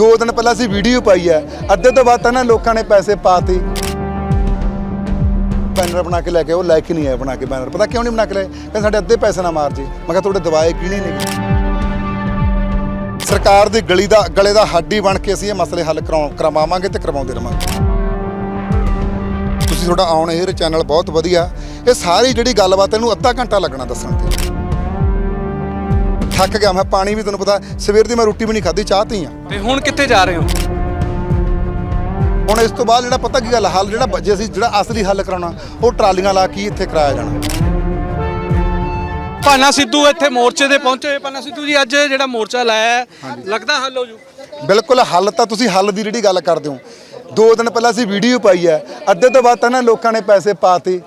ਦੋ ਦਿਨ ਪਹਿਲਾਂ ਅਸੀਂ ਵੀਡੀਓ ਪਾਈ ਹੈ। ਅੱਧੇ ਤੋਂ ਬਾਅਦ ਤਾਂ ਨਾ ਲੋਕਾਂ ਨੇ ਪੈਸੇ ਪਾਤੇ। ਬੈਨਰ ਬਣਾ ਕੇ ਲੈ ਕੇ ਉਹ ਲੈ ਕੇ ਨਹੀਂ ਆਏ ਬਣਾ ਕੇ ਬੈਨਰ ਪਤਾ ਕਿਉਂ ਨਹੀਂ ਬਣਾ ਕੇ ਲਏ? ਕਹਿੰਦੇ ਸਾਡੇ ਅੱਧੇ ਪੈਸੇ ਨਾ ਮਾਰ ਜੀ। ਮੈਂ ਕਿਹਾ ਤੁਹਾਡੇ ਦਵਾਏ ਕਿਹਨੇ ਨੇ? ਸਰਕਾਰ ਦੀ ਗਲੀ ਦਾ, ਗਲੇ ਦਾ ਹੱਡੀ ਬਣ ਕੇ ਅਸੀਂ ਇਹ ਮਸਲੇ ਹੱਲ ਕਰਾਉ- ਕਰਵਾਵਾਂਗੇ ਤੇ ਕਰਵਾਉਂਦੇ ਰਵਾਂਗੇ। ਤੁਸੀਂ ਤੁਹਾਡਾ ਆਨ 에ਅਰ ਚੈਨਲ ਬਹੁਤ ਵਧੀਆ। ਇਹ ਸਾਰੀ ਜਿਹੜੀ ਗੱਲਬਾਤ ਇਹਨੂੰ ਅੱਧਾ ਘੰਟਾ ਲੱਗਣਾ ਦੱਸਣ ਤੇ। ਥੱਕ ਗਿਆ ਮੈਂ ਪਾਣੀ ਵੀ ਤੁਹਾਨੂੰ ਪਤਾ ਸਵੇਰ ਦੀ ਮੈਂ ਰੋਟੀ ਵੀ ਨਹੀਂ ਖਾਧੀ ਚਾਹ ਤੀ ਆ। ਤੇ ਹੁਣ ਕਿੱਥੇ ਜਾ ਰਹੇ ਹੋ? ਹੁਣ ਇਸ ਤੋਂ ਬਾਅਦ ਜਿਹੜਾ ਪਤਾ ਕੀ ਗੱਲ ਹੱਲ ਜਿਹੜਾ ਜੇ ਅਸੀਂ ਜਿਹੜਾ ਅਸਲੀ ਹੱਲ ਕਰਾਉਣਾ ਉਹ ਟਰਾਲੀਆਂ ਲਾ ਕੇ ਇੱਥੇ ਕਰਾਇਆ ਜਾਣਾ। ਭਾਨਾ ਸਿੱਧੂ ਇੱਥੇ ਮੋਰਚੇ ਤੇ ਪਹੁੰਚੇ ਭਾਨਾ ਸਿੱਧੂ ਜੀ ਅੱਜ ਜਿਹੜਾ ਮੋਰਚਾ ਲਾਇਆ ਹੈ, ਲੱਗਦਾ ਹੱਲ ਹੋ ਜੂ? ਬਿਲਕੁਲ ਹੱਲ ਤਾਂ ਤੁਸੀਂ ਹੱਲ ਦੀ ਜਿਹੜੀ ਗੱਲ ਕਰਦੇ ਹੋ। ਦੋ ਦਿਨ ਪਹਿਲਾਂ ਅਸੀਂ ਵੀਡੀਓ ਪਾਈ ਹੈ ਅੱਧੇ ਤੋਂ ਬਾਅਦ ਤਾਂ ਨਾ ਲੋਕਾਂ ਨੇ ਪੈਸੇ ਪਾਤੇ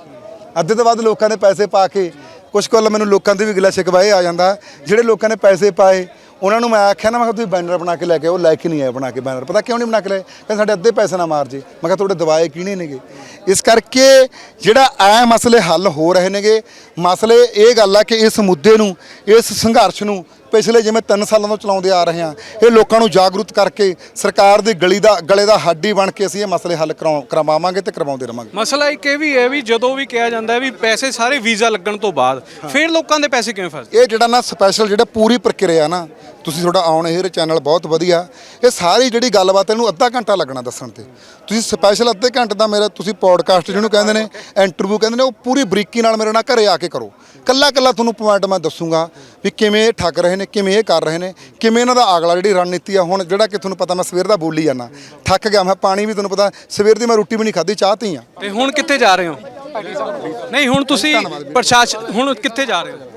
ਅੱਧੇ ਤੋਂ ਬਾਅਦ ਲੋਕਾਂ ਨੇ ਪੈਸੇ ਪਾ ਕੇ ਕੁਝ ਕੁ ਵੱਲ ਮੈਨੂੰ ਲੋਕਾਂ ਦੇ ਵੀ ਗਿਲਾ ਸ਼ਿਕਵਾ ਆ ਜਾਂਦਾ, ਜਿਹੜੇ ਲੋਕਾਂ ਨੇ ਪੈਸੇ ਪਾਏ ਉਹਨਾਂ ਨੂੰ ਮੈਂ ਆਖਿਆ ਨਾ ਮੈਂ ਕਿਹਾ ਤੁਸੀਂ ਬੈਨਰ ਬਣਾ ਕੇ ਲੈ ਕੇ ਉਹ ਲੈ ਕੇ ਨਹੀਂ ਆਏ ਬਣਾ ਕੇ ਬੈਨਰ ਪਤਾ ਕਿਉਂ ਨਹੀਂ ਬਣਾ ਕੇ ਲਏ? ਕਹਿੰਦੇ ਸਾਡੇ ਅੱਧੇ ਪੈਸੇ ਨਾ ਮਾਰ ਜੀ। ਮੈਂ ਕਿਹਾ ਤੁਹਾਡੇ ਦਵਾਏ ਕਿਹਨੇ ਨੇਗੇ? ਇਸ ਕਰਕੇ ਜਿਹੜਾ ਐ ਮਸਲੇ ਹੱਲ ਹੋ ਰਹੇ ਨੇਗੇ ਮਸਲੇ ਇਹ ਗੱਲ ਆ ਕਿ ਇਸ ਮੁੱਦੇ ਨੂੰ ਇਸ ਸੰਘਰਸ਼ ਨੂੰ ਪਿਛਲੇ ਜਿਵੇਂ 3 ਸਾਲਾਂ ਤੋਂ ਚਲਾਉਂਦੇ ਆ ਰਹੇ ਹਾਂ ਇਹ ਲੋਕਾਂ ਨੂੰ ਜਾਗਰੂਕ ਕਰਕੇ ਸਰਕਾਰ ਦੀ ਗਲੀ ਦਾ ਗਲੇ ਦਾ ਹੱਡੀ ਬਣ ਕੇ ਅਸੀਂ ਇਹ ਮਸਲੇ ਹੱਲ ਕਰਵਾਵਾਂਗੇ ਤੇ ਕਰਵਾਉਂਦੇ ਰਵਾਂਗੇ। ਮਸਲਾ ਇੱਕ ਇਹ ਵੀ ਹੈ ਵੀ ਜਦੋਂ ਵੀ ਕਿਹਾ ਜਾਂਦਾ ਹੈ ਵੀ ਪੈਸੇ ਸਾਰੇ ਵੀਜ਼ਾ ਲੱਗਣ ਤੋਂ ਬਾਅਦ ਫਿਰ ਲੋਕਾਂ ਦੇ ਪੈਸੇ ਕਿਵੇਂ ਫਸਦੇ? ਇਹ ਜਿਹੜਾ ਨਾ ਸਪੈਸ਼ਲ ਜਿਹੜਾ ਪੂਰੀ ਪ੍ਰਕਿਰਿਆ ਨਾ ਤੁਸੀਂ ਤੁਹਾਡਾ ਆਨ 에ਅਰ ਚੈਨਲ ਬਹੁਤ ਵਧੀਆ। ਇਹ ਸਾਰੀ ਜਿਹੜੀ ਗੱਲਬਾਤ ਇਹਨੂੰ ਅੱਧਾ ਘੰਟਾ ਲੱਗਣਾ ਦੱਸਣ ਤੇ। ਤੁਸੀਂ ਸਪੈਸ਼ਲ ਅੱਧੇ ਘੰਟੇ ਦਾ ਮੇਰਾ ਤੁਸੀਂ ਪੋਡਕਾਸਟ ਜਿਹਨੂੰ ਕਹਿੰਦੇ ਨੇ ਇੰਟਰਵਿਊ ਕਹਿੰਦੇ ਨੇ ਉਹ ਪੂਰੀ ਬਰੀਕੀ ਨਾਲ ਮੇਰੇ ਨਾਲ ਘਰੇ ਆ ਕੇ ਕਰੋ। ਕੱਲਾ ਕੱਲਾ ਤੁਹਾਨੂੰ ਪੁਆਇੰਟ ਮੈਂ ਦੱਸੂਗਾ ਵੀ ਕਿਵੇਂ ਇਹ ਠੱਗ ਰਹੇ ਨੇ ਕਿਵੇਂ ਇਹ ਕਰ ਰਹੇ ਨੇ ਕਿਵੇਂ ਇਹਨਾਂ ਦਾ ਅਗਲਾ ਜਿਹੜੀ ਰਣਨੀਤੀ ਆ ਹੁਣ ਜਿਹੜਾ ਕਿ ਤੁਹਾਨੂੰ ਪਤਾ ਮੈਂ ਸਵੇਰ ਦਾ ਬੋਲੀ ਜਾਂਦਾ। ਥੱਕ ਗਿਆ ਮੈਂ ਪਾਣੀ ਵੀ ਤੁਹਾਨੂੰ ਪਤਾ ਸਵੇਰ ਦੀ ਮੈਂ ਰੋਟੀ ਵੀ ਨਹੀਂ ਖਾਧੀ ਚਾਹ ਤੀ ਆ। ਤੇ ਹੁਣ ਕਿੱਥੇ ਜਾ ਰਹੇ ਹੋ? ਨਹੀਂ ਹੁਣ ਤੁਸੀਂ ਪ੍ਰਸ਼ਾਸਨ ਹੁਣ ਕਿੱਥੇ ਜਾ ਰਹੇ ਹੋ?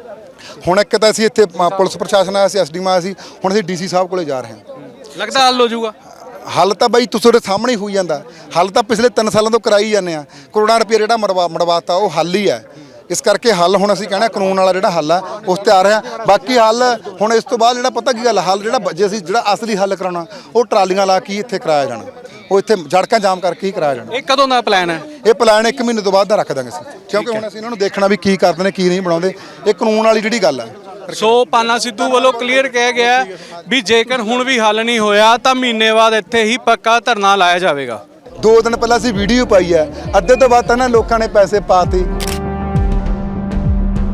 ਹੁਣ ਇੱਕ ਤਾਂ ਅਸੀਂ ਇੱਥੇ ਅ, ਪੁਲਿਸ ਪ੍ਰਸ਼ਾਸਨ ਆਇਆ ਸੀ ਐਸਡੀ ਆਇਆ ਸੀ ਹੁਣ ਅਸੀਂ ਡੀਸੀ ਸਾਹਿਬ ਕੋਲੇ ਜਾ ਰਹੇ ਹਾਂ। ਲੱਗਦਾ ਹੱਲ ਹੋ ਜਾਊਗਾ? ਹੱਲ ਤਾਂ ਬਾਈ ਤੁਸੀਂ ਉਹਦੇ ਸਾਹਮਣੇ ਹੀ ਹੋਈ ਜਾਂਦਾ। ਹੱਲ ਤਾਂ ਪਿਛਲੇ 3 ਸਾਲਾਂ ਤੋਂ ਕਰਾਈ ਜਾਂਦੇ ਆ ਕਰੋੜਾਂ ਰੁਪਏ ਜਿਹੜਾ ਮੜਵਾ ਮੜਵਾਤਾ ਉਹ ਹੱਲ ਹੀ ਹੈ। ਇਸ ਕਰਕੇ ਹੱਲ ਹੁਣ ਅਸੀਂ ਕਹਿਣਾ ਕਾਨੂੰਨ ਵਾਲਾ ਜਿਹੜਾ ਹੱਲ ਆ ਉਸ ਤੇ ਆ ਰਿਹਾ ਬਾਕੀ ਹੱਲ ਹੁਣ ਇਸ ਤੋਂ ਬਾਅਦ ਜਿਹੜਾ ਪਤਾ ਕੀ ਗੱਲ ਆ, ਹੱਲ ਜਿਹੜਾ ਜੇ ਅਸੀਂ ਜਿਹੜਾ ਅਸਲੀ ਹੱਲ ਕਰਾਉਣਾ ਉਹ ਟਰਾਲੀਆਂ ਲਾ ਕੇ ਹੀ ਇੱਥੇ ਕਰਾਇਆ ਜਾਣਾ। ਉਹ ਇੱਥੇ ਸੜਕਾਂ ਜਾਮ ਕਰਕੇ ਹੀ ਕਰਾਇਆ ਜਾਣਾ ਇਹ ਕਦੋਂ ਦਾ ਪਲਾਨ ਹੈ? ਇਹ ਪਲਾਨ 1 ਮਹੀਨੇ ਤੋਂ ਬਾਅਦ ਦਾ ਰੱਖ ਦਾਂਗੇ ਅਸੀਂ। ਕਿਉਂਕਿ ਹੁਣ ਅਸੀਂ ਇਹਨਾਂ ਨੂੰ ਦੇਖਣਾ ਵੀ ਕੀ ਕਰਦੇ ਨੇ ਕੀ ਨਹੀਂ ਬਣਾਉਂਦੇ। ਇਹ ਕਾਨੂੰਨ ਵਾਲੀ ਜਿਹੜੀ ਗੱਲ ਆ ਸੋ ਪਾਨਾ ਸਿੱਧੂ ਵੱਲੋਂ ਕਲੀਅਰ ਕਿਹਾ ਗਿਆ ਹੈ ਵੀ ਜੇਕਰ ਹੁਣ ਵੀ ਹੱਲ ਨਹੀਂ ਹੋਇਆ ਤਾਂ ਮਹੀਨੇ ਬਾਅਦ ਇੱਥੇ ਹੀ ਪੱਕਾ ਧਰਨਾ ਲਾਇਆ ਜਾਵੇਗਾ। ਦੋ ਦਿਨ ਪਹਿਲਾਂ ਅਸੀਂ ਵੀਡੀਓ ਪਾਈ ਹੈ। ਅੱਧੇ ਤੋਂ ਬਾਅਦ ਤਾਂ ਨਾ ਲੋਕਾਂ ਨੇ ਪੈਸੇ ਪਾਤੇ।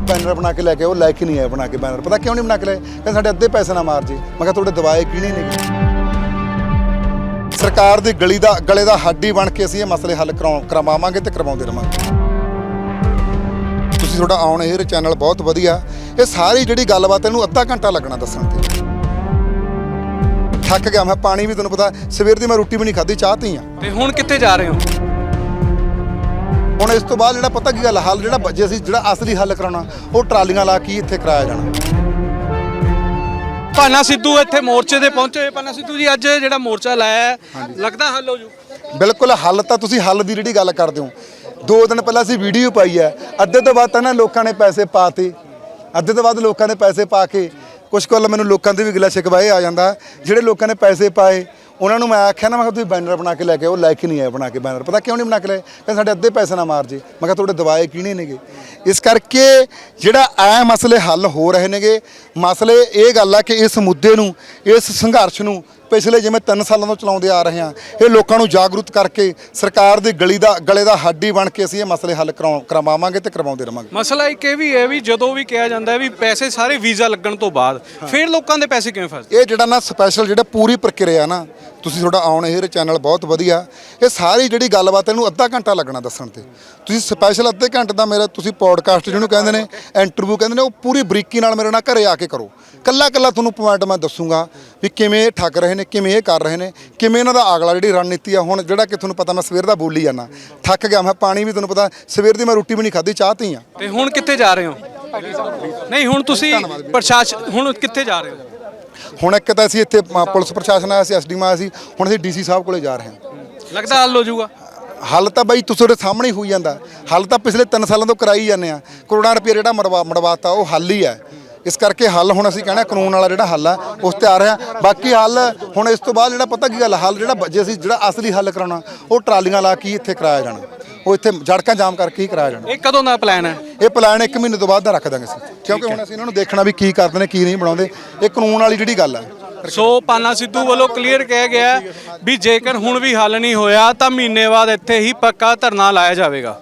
ਬੈਨਰ ਬਣਾ ਕੇ ਲੈ ਕੇ ਉਹ ਲੈ ਕੇ ਨਹੀਂ ਆਏ ਬਣਾ ਕੇ ਬੈਨਰ ਪਤਾ ਕਿਉਂ ਨਹੀਂ ਬਣਾ ਕੇ ਲਏ? ਕਹਿੰਦੇ ਸਾਡੇ ਅੱਧੇ ਪੈਸੇ ਨਾ ਮਾਰ ਜੀ। ਮੈਂ ਕਿਹਾ ਤੁਹਾਡੇ ਦਵਾਏ ਕਿਹਨੇ ਨੇ? ਸਰਕਾਰ ਦੀ ਗਲੀ ਦਾ ਗਲੇ ਦਾ ਹੱਡੀ ਬਣ ਕੇ ਅਸੀਂ ਇਹ ਮਸਲੇ ਹੱਲ ਕਰਵਾਵਾਂਗੇ ਤੇ ਕਰਵਾਉਂਦੇ ਰਵਾਂਗੇ। ਤੁਸੀਂ ਤੁਹਾਡਾ ਆਨ 에ਅਰ ਚੈਨਲ ਬਹੁਤ ਵਧੀਆ। ਇਹ ਸਾਰੀ ਜਿਹੜੀ ਗੱਲਬਾਤ ਇਹਨੂੰ ਅੱਧਾ ਘੰਟਾ ਲੱਗਣਾ ਦੱਸਣ ਤੇ। ਥੱਕ ਗਿਆ ਮੈਂ ਪਾਣੀ ਵੀ ਤੁਹਾਨੂੰ ਪਤਾ ਸਵੇਰ ਦੀ ਮੈਂ ਰੋਟੀ ਵੀ ਨਹੀਂ ਖਾਧੀ ਚਾਹ ਤੀ ਆ। ਤੇ ਹੁਣ ਕਿੱਥੇ ਜਾ ਰਹੇ ਹੋ? ਹੁਣ ਇਸ ਤੋਂ ਬਾਅਦ ਜਿਹੜਾ ਪਤਾ ਕੀ ਗੱਲ ਹੱਲ ਜਿਹੜਾ ਜੇ ਅਸੀਂ ਜਿਹੜਾ ਅਸਲੀ ਹੱਲ ਕਰਾਉਣਾ ਉਹ ਟਰਾਲੀਆਂ ਲਾ ਕੇ ਇੱਥੇ ਕਰਾਇਆ ਜਾਣਾ। ਭਾਨਾ ਸਿੱਧੂ ਇੱਥੇ ਮੋਰਚੇ ਤੇ ਪਹੁੰਚੇ ਭਾਨਾ ਸਿੱਧੂ ਜੀ ਅੱਜ ਜਿਹੜਾ ਮੋਰਚਾ ਲਾਇਆ ਹੈ, ਲੱਗਦਾ ਹੱਲ ਹੋ ਜੂ? ਬਿਲਕੁਲ ਹੱਲ ਤਾਂ ਤੁਸੀਂ ਹੱਲ ਦੀ ਜਿਹੜੀ ਗੱਲ ਕਰਦੇ ਹੋ। ਦੋ ਦਿਨ ਪਹਿਲਾਂ ਅਸੀਂ ਵੀਡੀਓ ਪਾਈ ਹੈ। ਅੱਧੇ ਤੋਂ ਬਾਅਦ ਤਾਂ ਨਾ ਲੋਕਾਂ ਨੇ ਪੈਸੇ ਪਾਤੇ। ਅੱਧੇ ਤੋਂ ਬਾਅਦ ਲੋਕਾਂ ਨੇ ਪੈਸੇ ਪਾ ਕੇ ਕੁਝ ਕੁ ਮੈਨੂੰ ਲੋਕਾਂ ਦੇ ਵੀ ਗਿਲਾ ਸ਼ਿਕਵਾ ਇਹ ਆ ਜਾਂਦਾ। ਜਿਹੜੇ ਲੋਕਾਂ ਨੇ ਪੈਸੇ ਪਾਏ ਉਹਨਾਂ ਨੂੰ ਮੈਂ ਆਖਿਆ ਨਾ, ਮੈਂ ਕਿਹਾ, ਤੁਸੀਂ ਬੈਨਰ ਬਣਾ ਕੇ ਲੈ ਕੇ ਉਹ ਲੈ ਕੇ ਨਹੀਂ ਆਏ ਬਣਾ ਕੇ ਬੈਨਰ ਪਤਾ ਕਿਉਂ ਨਹੀਂ ਬਣਾ ਕੇ ਲਏ? ਕਹਿੰਦੇ, ਸਾਡੇ ਅੱਧੇ ਪੈਸੇ ਨਾ ਮਾਰ ਜੇ। ਮੈਂ ਕਿਹਾ, ਤੁਹਾਡੇ ਦਵਾਏ ਕਿਹਨੇ ਨੇਗੇ? ਇਸ ਕਰਕੇ ਜਿਹੜਾ ਐ ਮਸਲੇ ਹੱਲ ਹੋ ਰਹੇ ਨੇਗੇ, ਮਸਲੇ ਇਹ ਗੱਲ ਆ ਕਿ ਇਸ ਮੁੱਦੇ ਨੂੰ, ਇਸ ਸੰਘਰਸ਼ ਨੂੰ ਪਿਛਲੇ ਜਿਵੇਂ 3 ਸਾਲਾਂ ਤੋਂ ਚਲਾਉਂਦੇ ਆ ਰਹੇ ਹਾਂ ਇਹ ਲੋਕਾਂ ਨੂੰ ਜਾਗਰੂਕ ਕਰਕੇ ਸਰਕਾਰ ਦੀ ਗਲੀ ਦਾ ਗਲੇ ਦਾ ਹੱਡੀ ਬਣ ਕੇ ਅਸੀਂ ਇਹ ਮਸਲੇ ਹੱਲ ਕਰਵਾਵਾਂਗੇ ਤੇ ਕਰਵਾਉਂਦੇ ਰਵਾਂਗੇ ਮਸਲਾ ਇੱਕ ਇਹ ਵੀ ਹੈ ਵੀ ਜਦੋਂ ਵੀ ਕਿਹਾ ਜਾਂਦਾ ਹੈ ਵੀ ਪੈਸੇ ਸਾਰੇ ਵੀਜ਼ਾ ਲੱਗਣ ਤੋਂ ਬਾਅਦ ਫਿਰ ਲੋਕਾਂ ਦੇ ਪੈਸੇ ਕਿਵੇਂ ਫਸਦੇ? ਇਹ ਜਿਹੜਾ ਨਾ ਸਪੈਸ਼ਲ ਜਿਹੜਾ ਪੂਰੀ ਪ੍ਰਕਿਰਿਆ ਨਾ ਤੁਸੀਂ ਤੁਹਾਡਾ ਆਨ 에ਅਰ ਚੈਨਲ ਬਹੁਤ ਵਧੀਆ। ਇਹ ਸਾਰੀ ਜਿਹੜੀ ਗੱਲਬਾਤ ਇਹਨੂੰ ਅੱਧਾ ਘੰਟਾ ਲੱਗਣਾ ਦੱਸਣ ਤੇ। ਤੁਸੀਂ ਸਪੈਸ਼ਲ ਅੱਧੇ ਘੰਟੇ ਦਾ ਮੇਰਾ ਤੁਸੀਂ ਪੋਡਕਾਸਟ ਜਿਹਨੂੰ ਕਹਿੰਦੇ ਨੇ ਇੰਟਰਵਿਊ ਕਹਿੰਦੇ ਨੇ ਉਹ ਪੂਰੀ ਬਰੀਕੀ ਨਾਲ ਮੇਰੇ ਨਾਲ ਘਰੇ ਆ ਕੇ ਕਰੋ। ਕੱਲਾ ਕੱਲਾ ਤੁਹਾਨੂੰ ਪੁਆਇੰਟ ਮੈਂ ਦੱਸੂਗਾ ਵੀ ਕਿਵੇਂ ਇਹ ਠੱਗ ਰਹੇ ਨੇ ਕਿਵੇਂ ਇਹ ਕਰ ਰਹੇ ਨੇ ਕਿਵੇਂ ਇਹਨਾਂ ਦਾ ਅਗਲਾ ਜਿਹੜੀ ਰਣਨੀਤੀ ਆ ਹੁਣ ਜਿਹੜਾ ਕਿ ਤੁਹਾਨੂੰ ਪਤਾ ਮੈਂ ਸਵੇਰ ਦਾ ਬੋਲੀ ਜਾਂਦਾ। ਥੱਕ ਗਿਆ ਮੈਂ ਪਾਣੀ ਵੀ ਤੁਹਾਨੂੰ ਪਤਾ ਸਵੇਰ ਦੀ ਮੈਂ ਰੋਟੀ ਵੀ ਨਹੀਂ ਖਾਧੀ ਚਾਹ ਤੀ ਆ। ਤੇ ਹੁਣ ਕਿੱਥੇ ਜਾ ਰਹੇ ਹੋ? ਨਹੀਂ ਹੁਣ ਤੁਸੀਂ ਪ੍ਰਸ਼ਾਸਨ ਹੁਣ ਕਿੱਥੇ ਜਾ ਰਹੇ ਹੋ? ਹੁਣ ਇੱਕ ਤਾਂ ਅਸੀਂ ਇੱਥੇ ਅ, ਪੁਲਿਸ ਪ੍ਰਸ਼ਾਸਨ ਆਇਆ ਸੀ ਐਸਡੀ ਆਇਆ ਸੀ ਹੁਣ ਅਸੀਂ ਡੀਸੀ ਸਾਹਿਬ ਕੋਲੇ ਜਾ ਰਹੇ ਹਾਂ। ਲੱਗਦਾ ਹੱਲ ਹੋ ਜਾਊਗਾ? ਹੱਲ ਤਾਂ ਬਾਈ ਤੁਸੀਂ ਉਹਦੇ ਸਾਹਮਣੇ ਹੀ ਹੋਈ ਜਾਂਦਾ। ਹੱਲ ਤਾਂ ਪਿਛਲੇ 3 ਸਾਲਾਂ ਤੋਂ ਕਰਾਈ ਜਾਂਦੇ ਆ ਕਰੋੜਾਂ ਰੁਪਏ ਜਿਹੜਾ ਮੜਵਾ ਮੜਵਾਤਾ ਉਹ ਹੱਲ ਹੀ ਹੈ ਇਸ ਕਰਕੇ ਹੱਲ ਹੁਣ ਅਸੀਂ ਕਹਿਣਾ ਕਾਨੂੰਨ ਵਾਲਾ ਜਿਹੜਾ ਹੱਲ ਆ ਉਸ ਤੇ ਆ ਰਿਹਾ ਬਾਕੀ ਹੱਲ ਹੁਣ ਇਸ ਤੋਂ ਬਾਅਦ ਜਿਹੜਾ ਪਤਾ ਕੀ ਗੱਲ ਆ, ਹੱਲ ਜਿਹੜਾ ਜੇ ਅਸੀਂ ਜਿਹੜਾ ਅਸਲੀ ਹੱਲ ਕਰਾਉਣਾ ਉਹ ਟਰਾਲੀਆਂ ਲਾ ਕੇ ਹੀ ਇੱਥੇ ਕਰਾਇਆ ਜਾਣਾ। ਉਹ ਇੱਥੇ ਸੜਕਾਂ ਜਾਮ ਕਰਕੇ ਹੀ ਕਰਾਇਆ ਜਾਣਾ। ਇਹ ਕਦੋਂ ਦਾ ਪਲਾਨ ਹੈ? ਇਹ ਪਲਾਨ 1 ਮਹੀਨੇ ਤੋਂ ਬਾਅਦ ਦਾ ਰੱਖ ਦਾਂਗੇ ਅਸੀਂ। ਕਿਉਂਕਿ ਹੁਣ ਅਸੀਂ ਇਹਨਾਂ ਨੂੰ ਦੇਖਣਾ ਵੀ ਕੀ ਕਰਦੇ ਨੇ ਕੀ ਨਹੀਂ ਬਣਾਉਂਦੇ। ਇਹ ਕਾਨੂੰਨ ਵਾਲੀ ਜਿਹੜੀ ਗੱਲ ਆ ਸੋ ਪਾਨਾ ਸਿੱਧੂ ਵੱਲੋਂ ਕਲੀਅਰ ਕਿਹਾ ਗਿਆ ਹੈ ਵੀ ਜੇਕਰ ਹੁਣ ਵੀ ਹੱਲ ਨਹੀਂ ਹੋਇਆ ਤਾਂ ਮਹੀਨੇ ਬਾਅਦ ਇੱਥੇ ਹੀ ਪੱਕਾ ਧਰਨਾ ਲਾਇਆ ਜਾਵੇਗਾ।